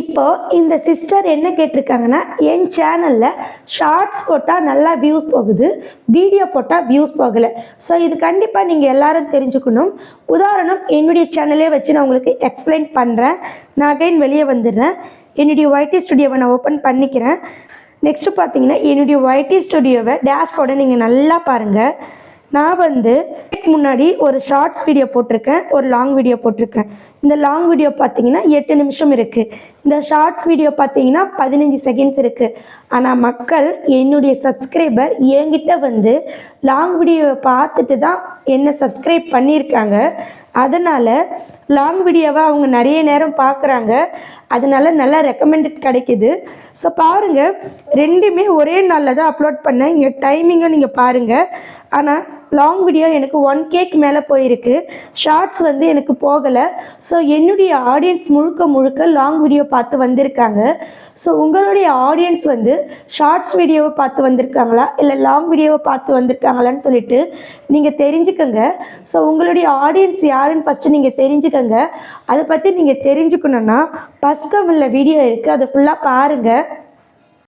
இப்போ இந்த சிஸ்டர் என்ன கேட்டிருக்காங்கன்னா என் சேனலில் ஷார்ட்ஸ் போட்டால் நல்லா வியூஸ் போகுது வீடியோ போட்டால் வியூஸ் போகலை. ஸோ இது கண்டிப்பாக நீங்கள் எல்லாரும் தெரிஞ்சுக்கணும். உதாரணம் என்னுடைய சேனலே வச்சு நான் உங்களுக்கு எக்ஸ்பிளைன் பண்ணுறேன் நான் அகைன் வெளியே வந்துடுறேன். என்னுடைய ஒய்டி ஸ்டுடியோவை நான் ஓப்பன் பண்ணிக்கிறேன். நெக்ஸ்ட்டு பார்த்தீங்கன்னா என்னுடைய ஒய்டி ஸ்டுடியோவை டேஷ்போர்டை நீங்கள் நல்லா பாருங்கள் நான் வந்து முன்னாடி ஒரு ஷார்ட்ஸ் வீடியோ போட்டிருக்கேன் ஒரு லாங் வீடியோ போட்டிருக்கேன். இந்த லாங் வீடியோ பார்த்தீங்கன்னா எட்டு நிமிஷம் இருக்குது இந்த ஷார்ட்ஸ் வீடியோ பார்த்தீங்கன்னா பதினஞ்சு செகண்ட்ஸ் இருக்குது ஆனால் மக்கள் என்னுடைய சப்ஸ்கிரைபர் என்கிட்ட வந்து லாங் வீடியோவை பார்த்துட்டு தான் என்னை சப்ஸ்கிரைப் பண்ணியிருக்காங்க. அதனால் லாங் வீடியோவை அவங்க நிறைய நேரம் பார்க்குறாங்க அதனால நல்லா ரெக்கமெண்டட் கிடைக்குது. ஸோ பாருங்கள் ரெண்டுமே ஒரே நாளில் தான் அப்லோட் பண்ணேன். இங்கே டைமிங்கை நீங்கள் பாருங்கள் ஆனால் லாங் வீடியோ எனக்கு ஒன் கேக் மேலே போயிருக்கு. ஷார்ட்ஸ் வந்து எனக்கு போகலை. ஸோ என்னுடைய ஆடியன்ஸ் முழுக்க முழுக்க லாங் வீடியோ பார்த்து வந்திருக்காங்க. ஸோ உங்களுடைய ஆடியன்ஸ் வந்து ஷார்ட்ஸ் வீடியோவை பார்த்து வந்திருக்காங்களா? இல்லை லாங் வீடியோவை பார்த்து வந்திருக்காங்களான்னு சொல்லிட்டு நீங்கள் தெரிஞ்சுக்கோங்க. ஸோ உங்களுடைய ஆடியன்ஸ் யாருன்னு ஃபஸ்ட்டு நீங்கள் தெரிஞ்சுக்கோங்க. அதை பற்றி நீங்கள் தெரிஞ்சுக்கணுன்னா பஸ்கமில் வீடியோ இருக்குது அதை ஃபுல்லாக பாருங்கள்